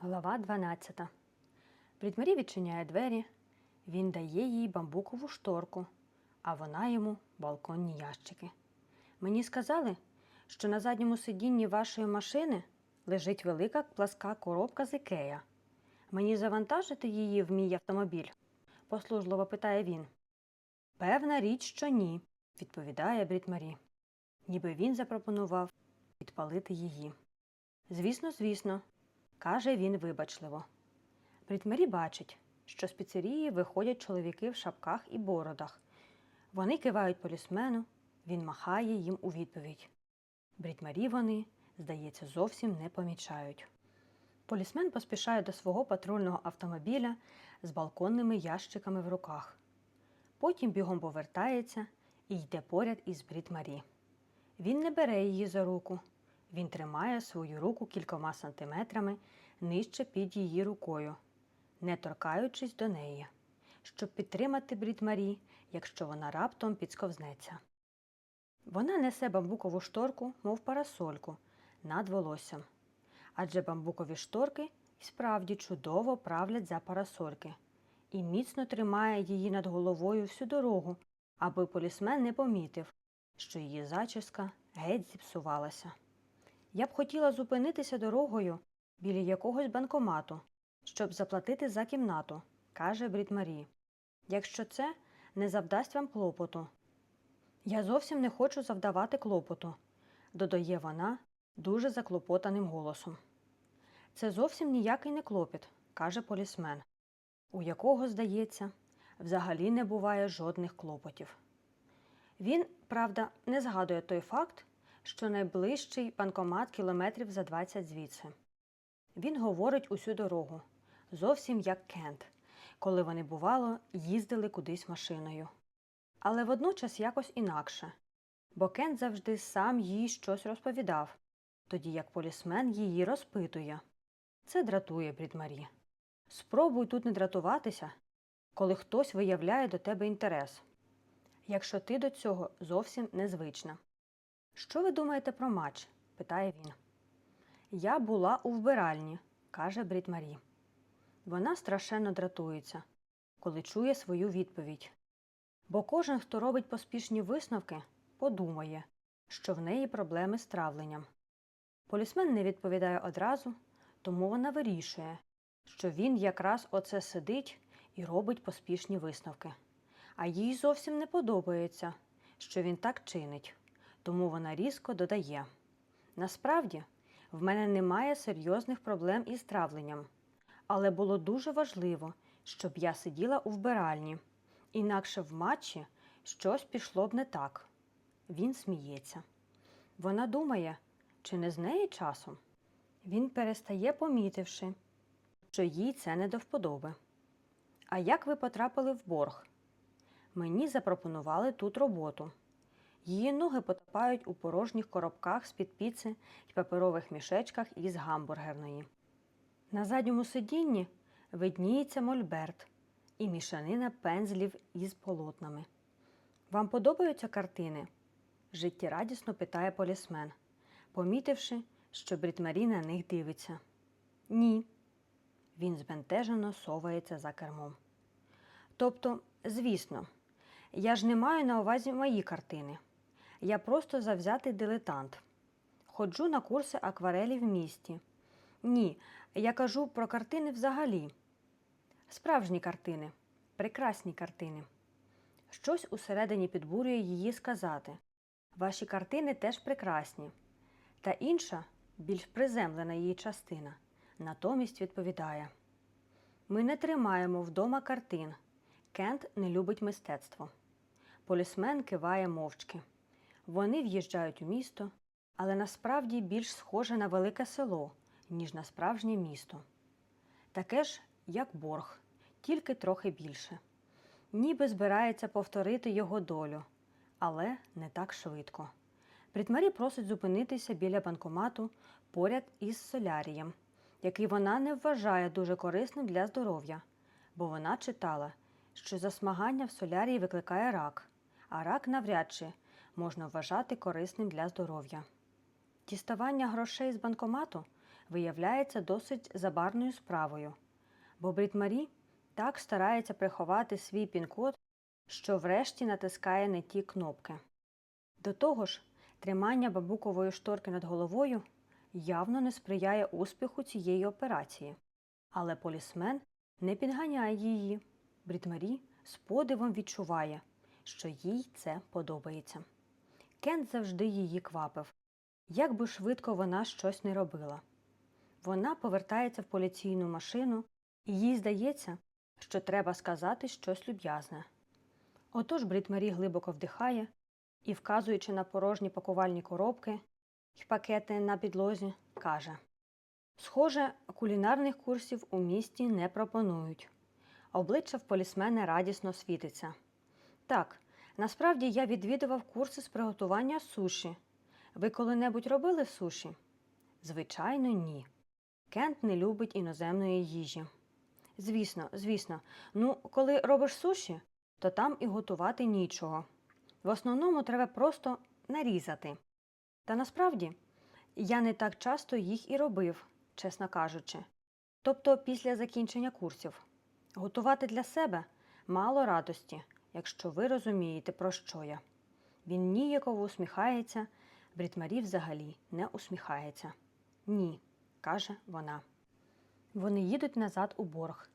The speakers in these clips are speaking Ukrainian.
Глава 12. Брідмарі відчиняє двері, він дає їй бамбукову шторку, а вона йому балконні ящики. Мені сказали, що на задньому сидінні вашої машини лежить велика пласка коробка з Ікея. Мені завантажити її в мій автомобіль? послужливо питає він. Певна річ, що ні, відповідає Брідмарі. Ніби він запропонував підпалити її. Звісно, звісно, каже він вибачливо. Брітмері бачить, що з піцерії виходять чоловіки в шапках і бородах. Вони кивають полісмену, він махає їм у відповідь. Брітмарі вони, здається, зовсім не помічають. Полісмен поспішає до свого патрульного автомобіля з балконними ящиками в руках. Потім бігом повертається і йде поряд із Брітмарі. Він не бере її за руку. Він тримає свою руку кількома сантиметрами нижче під її рукою, не торкаючись до неї, щоб підтримати Брід якщо вона раптом підсковзнеться. Вона несе бамбукову шторку, мов парасольку, над волоссям. Адже бамбукові шторки справді чудово правлять за парасольки і міцно тримає її над головою всю дорогу, аби полісмен не помітив, що її зачіска геть зіпсувалася. Я б хотіла зупинитися дорогою біля якогось банкомату, щоб заплатити за кімнату, каже Брід Марі. Якщо це не завдасть вам клопоту. Я зовсім не хочу завдавати клопоту, додає вона дуже заклопотаним голосом. Це зовсім ніякий не клопіт, каже полісмен, у якого, здається, взагалі не буває жодних клопотів. Він, правда, не згадує той факт, що найближчий банкомат кілометрів за 20 звідси. Він говорить усю дорогу, зовсім як Кент, коли вони, бувало, їздили кудись машиною. Але водночас якось інакше, бо Кент завжди сам їй щось розповідав, тоді як полісмен її розпитує. Це дратує Брідмарі. Спробуй тут не дратуватися, коли хтось виявляє до тебе інтерес, якщо ти до цього зовсім незвична. Що ви думаєте про матч? питає він. Я була у вбиральні, каже Брід Марі. Вона страшенно дратується, коли чує свою відповідь. Бо кожен, хто робить поспішні висновки, подумає, що в неї проблеми з травленням. Полісмен не відповідає одразу, тому вона вирішує, що він якраз оце сидить і робить поспішні висновки. А їй зовсім не подобається, що він так чинить тому вона різко додає Насправді, в мене немає серйозних проблем із травленням, але було дуже важливо, щоб я сиділа у вбиральні, інакше в матчі щось пішло б не так. Він сміється. Вона думає, чи не з неї часом? Він перестає, помітивши, що їй це не до вподоби. А як ви потрапили в борг? Мені запропонували тут роботу. Її ноги потопають у порожніх коробках з-під піци й паперових мішечках із гамбургерної. На задньому сидінні видніється мольберт і мішанина пензлів із полотнами. Вам подобаються картини? життєрадісно питає полісмен, помітивши, що Брітмарі на них дивиться. Ні. Він збентежено совається за кермом. Тобто, звісно, я ж не маю на увазі мої картини. Я просто завзятий дилетант. Ходжу на курси акварелі в місті. Ні, я кажу про картини взагалі. Справжні картини, прекрасні картини. Щось усередині підбурює її сказати. Ваші картини теж прекрасні. Та інша, більш приземлена її частина, натомість відповідає: Ми не тримаємо вдома картин. Кент не любить мистецтво. Полісмен киває мовчки. Вони в'їжджають у місто, але насправді більш схоже на велике село, ніж на справжнє місто. Таке ж, як борг, тільки трохи більше. Ніби збирається повторити його долю, але не так швидко. Брітмарі просить зупинитися біля банкомату поряд із солярієм, який вона не вважає дуже корисним для здоров'я, бо вона читала, що засмагання в солярії викликає рак, а рак навряд чи можна вважати корисним для здоров'я. Діставання грошей з банкомату виявляється досить забарною справою, бо Брід Марі так старається приховати свій пін-код, що врешті натискає не ті кнопки. До того ж, тримання бабукової шторки над головою явно не сприяє успіху цієї операції. Але полісмен не підганяє її. Брітмарі з подивом відчуває, що їй це подобається. Кент завжди її квапив, як би швидко вона щось не робила. Вона повертається в поліційну машину, і їй здається, що треба сказати щось люб'язне. Отож Брітмарі глибоко вдихає і, вказуючи на порожні пакувальні коробки й пакети на підлозі, каже Схоже, кулінарних курсів у місті не пропонують. Обличчя в полісмена радісно світиться. Так, насправді я відвідував курси з приготування суші. Ви коли-небудь робили суші? Звичайно, ні. Кент не любить іноземної їжі. Звісно, звісно, ну, коли робиш суші, то там і готувати нічого. В основному треба просто нарізати. Та насправді я не так часто їх і робив, чесно кажучи. Тобто після закінчення курсів. Готувати для себе мало радості, якщо ви розумієте, про що я. Він ніяково усміхається, Брітмарі взагалі не усміхається. Ні, каже вона. Вони їдуть назад у борг.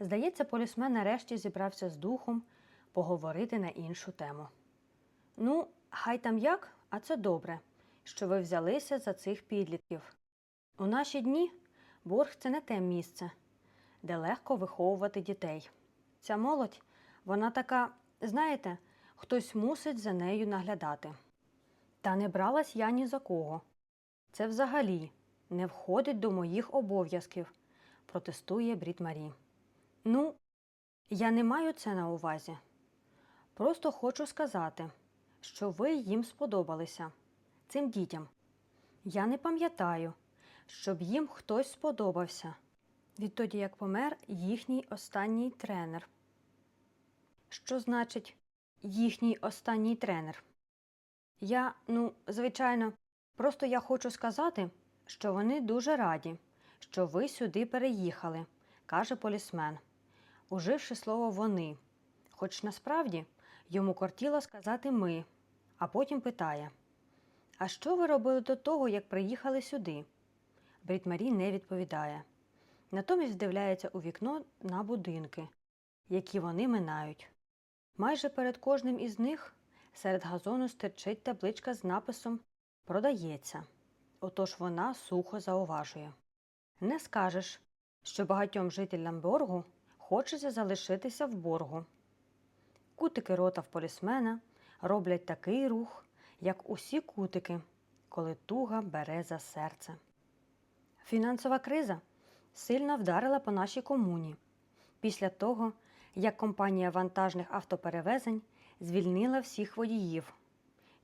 Здається, полісмен нарешті зібрався з духом поговорити на іншу тему. Ну, хай там як, а це добре, що ви взялися за цих підлітків. У наші дні борг це не те місце, де легко виховувати дітей. Ця молодь, вона така, знаєте, хтось мусить за нею наглядати. Та не бралась я ні за кого. Це взагалі не входить до моїх обов'язків, протестує Брід Марі. Ну, я не маю це на увазі. Просто хочу сказати, що ви їм сподобалися, цим дітям. Я не пам'ятаю, щоб їм хтось сподобався, відтоді як помер їхній останній тренер. Що значить їхній останній тренер? Я, ну, звичайно, просто я хочу сказати, що вони дуже раді, що ви сюди переїхали, каже полісмен, уживши слово вони, хоч насправді йому кортіло сказати ми, а потім питає А що ви робили до того, як приїхали сюди? Брітмарі не відповідає. Натомість вдивляється у вікно на будинки, які вони минають. Майже перед кожним із них серед газону стирчить табличка з написом Продається. Отож вона сухо зауважує. Не скажеш, що багатьом жителям боргу хочеться залишитися в боргу. Кутики рота в полісмена роблять такий рух, як усі кутики, коли туга бере за серце. Фінансова криза сильно вдарила по нашій комуні після того, як компанія вантажних автоперевезень звільнила всіх водіїв.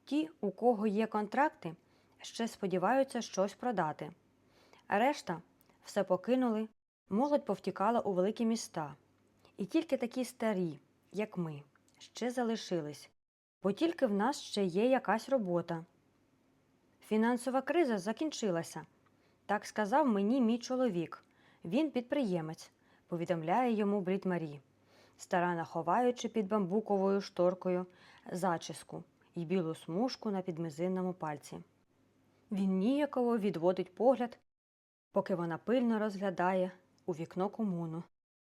Ті, у кого є контракти, ще сподіваються щось продати. Решта все покинули, молодь повтікала у великі міста. І тільки такі старі, як ми, ще залишились, бо тільки в нас ще є якась робота. Фінансова криза закінчилася. Так сказав мені мій чоловік. Він підприємець, повідомляє йому Брід Марі, старанно ховаючи під бамбуковою шторкою зачіску і білу смужку на підмизинному пальці. Він ніяково відводить погляд, поки вона пильно розглядає у вікно комуну,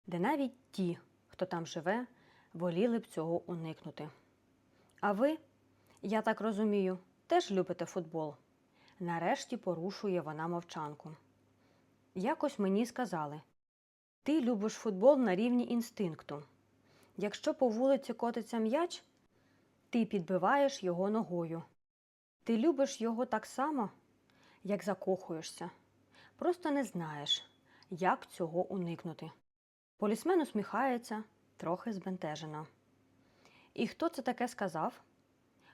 де навіть ті, хто там живе, воліли б цього уникнути. А ви, я так розумію, теж любите футбол. Нарешті порушує вона мовчанку. Якось мені сказали ти любиш футбол на рівні інстинкту. Якщо по вулиці котиться м'яч, ти підбиваєш його ногою. Ти любиш його так само, як закохуєшся. Просто не знаєш, як цього уникнути. Полісмен усміхається, трохи збентежено. І хто це таке сказав?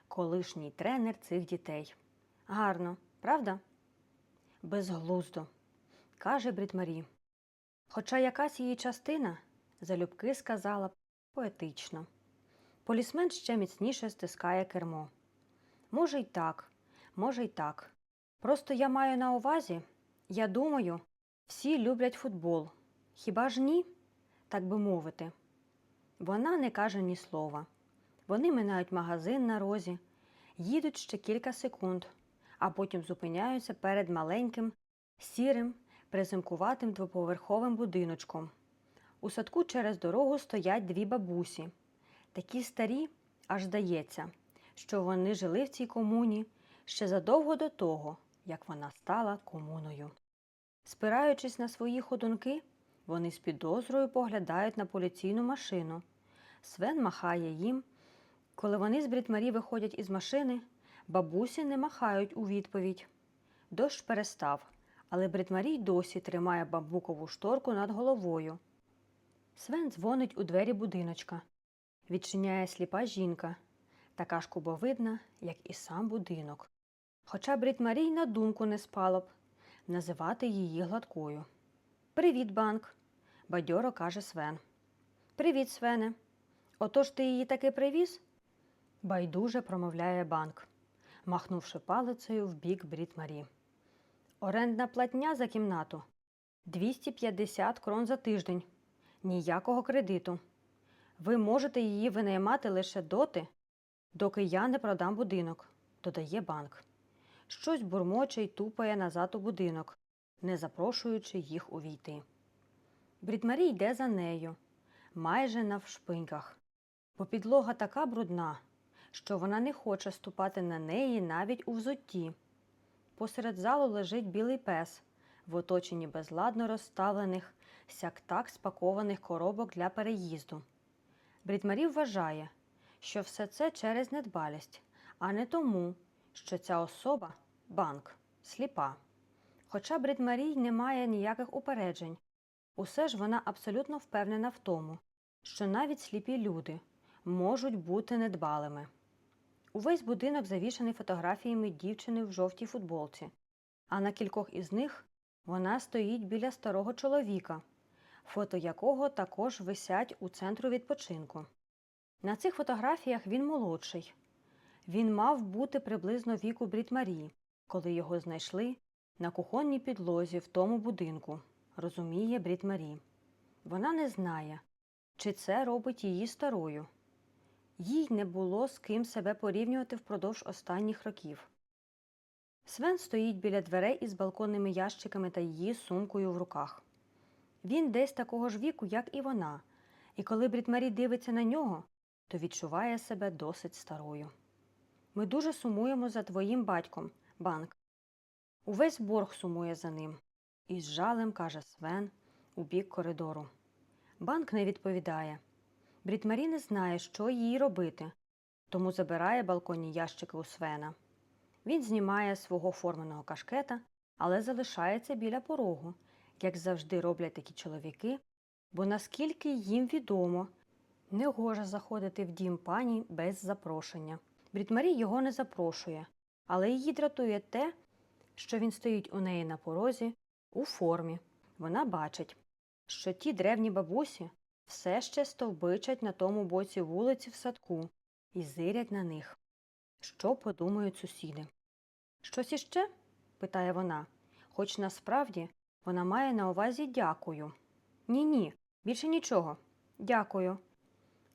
Колишній тренер цих дітей. Гарно, правда? Безглуздо, каже Брітмарі. Хоча якась її частина залюбки сказала поетично. Полісмен ще міцніше стискає кермо. Може, й так, може, й так. Просто я маю на увазі, Я думаю, всі люблять футбол. Хіба ж ні? Так би мовити. Вона не каже ні слова. Вони минають магазин на розі, їдуть ще кілька секунд, а потім зупиняються перед маленьким, сірим, приземкуватим двоповерховим будиночком. У садку через дорогу стоять дві бабусі. Такі старі, аж здається, що вони жили в цій комуні ще задовго до того, як вона стала комуною. Спираючись на свої ходунки, вони з підозрою поглядають на поліційну машину. Свен махає їм. Коли вони з Брітмарі виходять із машини, бабусі не махають у відповідь. Дощ перестав, але Бритмарій досі тримає бамбукову шторку над головою. Свен дзвонить у двері будиночка. Відчиняє сліпа жінка, така ж кубовидна, як і сам будинок. Хоча Бритмарій на думку не спало б називати її гладкою. Привіт, банк, бадьоро каже Свен. Привіт, Свене. Отож ти її таки привіз? Байдуже промовляє банк, махнувши палицею в бік Брід Марі. Орендна платня за кімнату 250 крон за тиждень. Ніякого кредиту. Ви можете її винаймати лише доти, доки я не продам будинок, додає банк. Щось бурмоче й тупає назад у будинок, не запрошуючи їх увійти. Брідмарі йде за нею, майже навшпиньках, бо підлога така брудна, що вона не хоче ступати на неї навіть у взутті. Посеред залу лежить білий пес в оточенні безладно розставлених, сяк-так спакованих коробок для переїзду. Брідмарі вважає, що все це через недбалість, а не тому, що ця особа банк, сліпа. Хоча Брідмарій не має ніяких упереджень, усе ж вона абсолютно впевнена в тому, що навіть сліпі люди можуть бути недбалими. Увесь будинок завішаний фотографіями дівчини в жовтій футболці, а на кількох із них вона стоїть біля старого чоловіка, фото якого також висять у центру відпочинку. На цих фотографіях він молодший. Він мав бути приблизно віку Брітмарі, коли його знайшли на кухонній підлозі в тому будинку, розуміє Брітмарі. Вона не знає, чи це робить її старою. Їй не було з ким себе порівнювати впродовж останніх років. Свен стоїть біля дверей із балконними ящиками та її сумкою в руках. Він десь такого ж віку, як і вона, і коли Брітмарі дивиться на нього, то відчуває себе досить старою. Ми дуже сумуємо за твоїм батьком, банк. Увесь борг сумує за ним. Із жалем каже Свен у бік коридору. Банк не відповідає. Брітмарі не знає, що їй робити, тому забирає балконні ящики у Свена. Він знімає свого форменого кашкета, але залишається біля порогу, як завжди роблять такі чоловіки, бо наскільки їм відомо, не гоже заходити в дім пані без запрошення. Брітмарі його не запрошує, але її дратує те, що він стоїть у неї на порозі у формі. Вона бачить, що ті древні бабусі все ще стовбичать на тому боці вулиці в садку і зирять на них. Що подумають сусіди? Щось іще? питає вона, хоч насправді вона має на увазі дякую. Ні, ні, більше нічого. Дякую.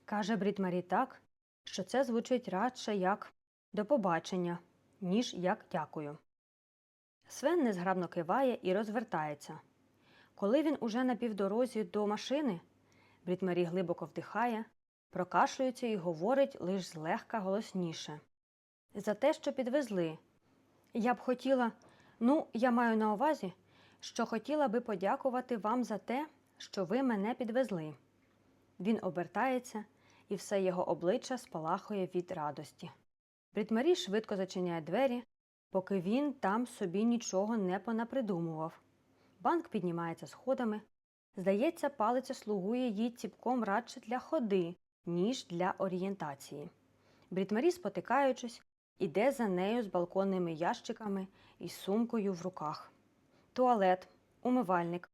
каже Брітмарі так, що це звучить радше як до побачення, ніж як дякую. Свен незграбно киває і розвертається. Коли він уже на півдорозі до машини, Брітмарі глибоко вдихає, прокашлюється і говорить лиш злегка голосніше. За те, що підвезли. Я б хотіла, ну, я маю на увазі, що хотіла би подякувати вам за те, що ви мене підвезли. Він обертається, і все його обличчя спалахує від радості. Брітмарі швидко зачиняє двері, поки він там собі нічого не понапридумував. Банк піднімається сходами. Здається, палиця слугує їй ціпком радше для ходи, ніж для орієнтації. Брітмарі, спотикаючись, іде за нею з балконними ящиками і сумкою в руках. Туалет, умивальник.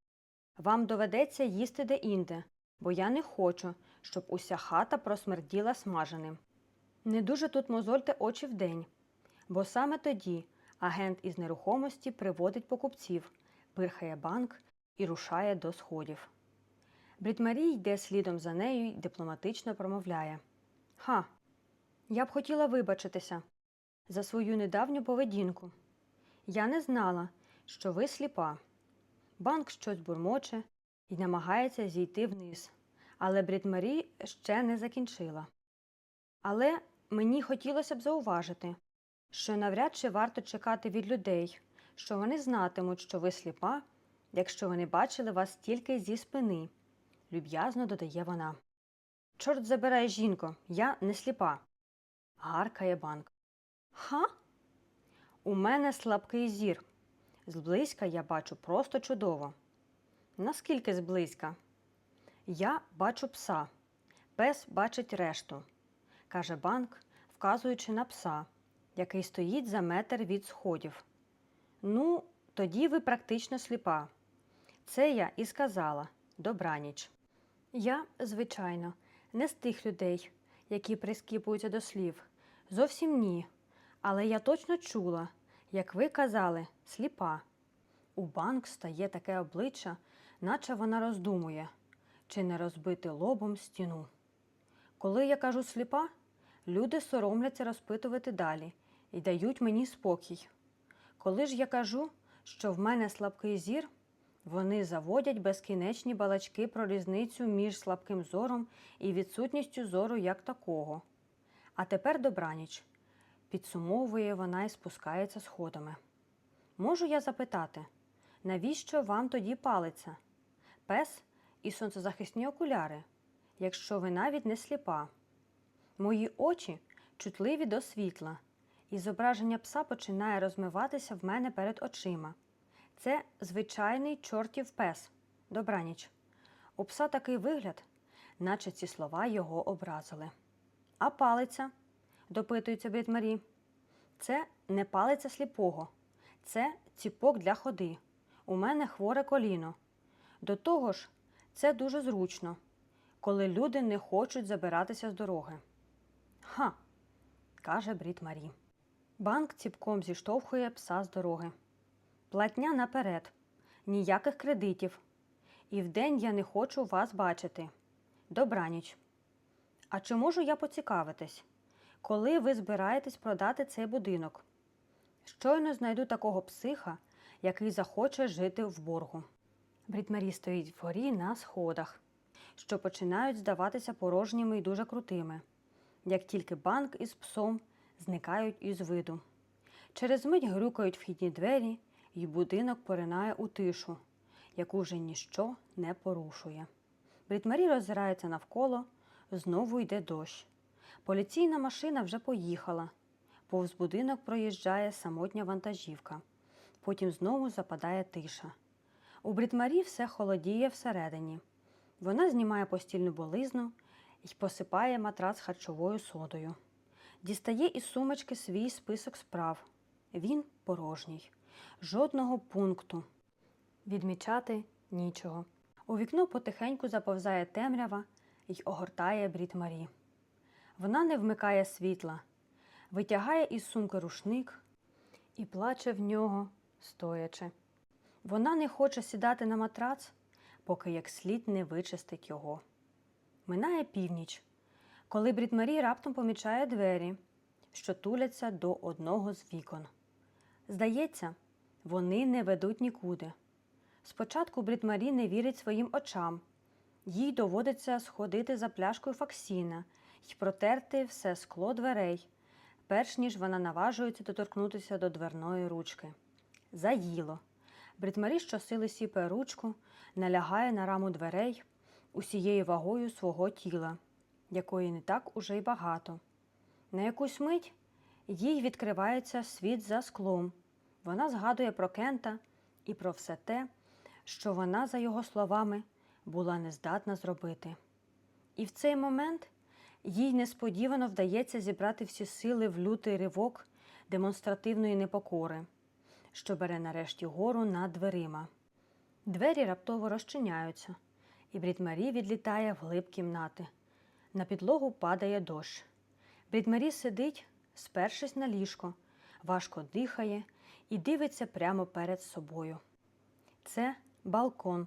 Вам доведеться їсти де-інде, бо я не хочу, щоб уся хата просмерділа смаженим. Не дуже тут мозольте очі вдень, бо саме тоді агент із нерухомості приводить покупців, пирхає банк і рушає до сходів. Брітмарі йде слідом за нею й дипломатично промовляє Ха, я б хотіла вибачитися за свою недавню поведінку. Я не знала, що ви сліпа. Банк щось бурмоче і намагається зійти вниз, але Брітмарі ще не закінчила. Але мені хотілося б зауважити, що навряд чи варто чекати від людей, що вони знатимуть, що ви сліпа, якщо вони бачили вас тільки зі спини, люб'язно додає вона. Чорт забирай, жінко, я не сліпа. Гаркає банк. Ха? У мене слабкий зір. Зблизька я бачу просто чудово. Наскільки зблизька? Я бачу пса. Пес бачить решту, каже банк, вказуючи на пса, який стоїть за метр від сходів. Ну, тоді ви практично сліпа. Це я і сказала добраніч. Я, звичайно, не з тих людей, які прискіпуються до слів. Зовсім ні. Але я точно чула, як ви казали, сліпа. У банк стає таке обличчя, наче вона роздумує, чи не розбити лобом стіну. Коли я кажу сліпа, люди соромляться розпитувати далі і дають мені спокій. Коли ж я кажу, що в мене слабкий зір, вони заводять безкінечні балачки про різницю між слабким зором і відсутністю зору як такого. А тепер добраніч, підсумовує вона і спускається сходами. Можу я запитати, навіщо вам тоді палиця? Пес і сонцезахисні окуляри, якщо ви навіть не сліпа. Мої очі чутливі до світла, і зображення пса починає розмиватися в мене перед очима. Це звичайний чортів пес. Добраніч. У пса такий вигляд, наче ці слова його образили. А палиця, допитується Брітмарі, це не палиця сліпого, це ціпок для ходи. У мене хворе коліно. До того ж, це дуже зручно, коли люди не хочуть забиратися з дороги. Ха, каже Брід Марі. Банк ціпком зіштовхує пса з дороги. Платня наперед, ніяких кредитів. І вдень я не хочу вас бачити. Добраніч. А чи можу я поцікавитись, коли ви збираєтесь продати цей будинок? Щойно знайду такого психа, який захоче жити в боргу. Брітмарі стоїть вгорі на сходах, що починають здаватися порожніми і дуже крутими, як тільки банк із псом зникають із виду. Через мить грюкають вхідні двері, і будинок поринає у тишу, яку вже ніщо не порушує. Брітмарі роззирається навколо, знову йде дощ. Поліційна машина вже поїхала. Повз будинок проїжджає самотня вантажівка. Потім знову западає тиша. У Брітмарі все холодіє всередині. Вона знімає постільну болизну і посипає матрац харчовою содою. Дістає із сумочки свій список справ. Він порожній. Жодного пункту. Відмічати нічого. У вікно потихеньку заповзає темрява й огортає Брід Марі. Вона не вмикає світла, витягає із сумки рушник і плаче в нього, стоячи. Вона не хоче сідати на матрац, поки як слід не вичистить його. Минає північ, коли Брід Марі раптом помічає двері, що туляться до одного з вікон. Здається, вони не ведуть нікуди. Спочатку Брід Марі не вірить своїм очам. Їй доводиться сходити за пляшкою Факсіна і протерти все скло дверей, перш ніж вона наважується доторкнутися до дверної ручки. Заїло. Бритмарі щосили сіпає ручку, налягає на раму дверей усією вагою свого тіла, якої не так уже й багато. На якусь мить їй відкривається світ за склом. Вона згадує про Кента і про все те, що вона, за його словами, була нездатна зробити. І в цей момент їй несподівано вдається зібрати всі сили в лютий ривок демонстративної непокори, що бере нарешті гору над дверима. Двері раптово розчиняються, і Брідмарі відлітає вглиб кімнати. На підлогу падає дощ. Брідмарі сидить, спершись на ліжко, важко дихає і дивиться прямо перед собою. Це балкон.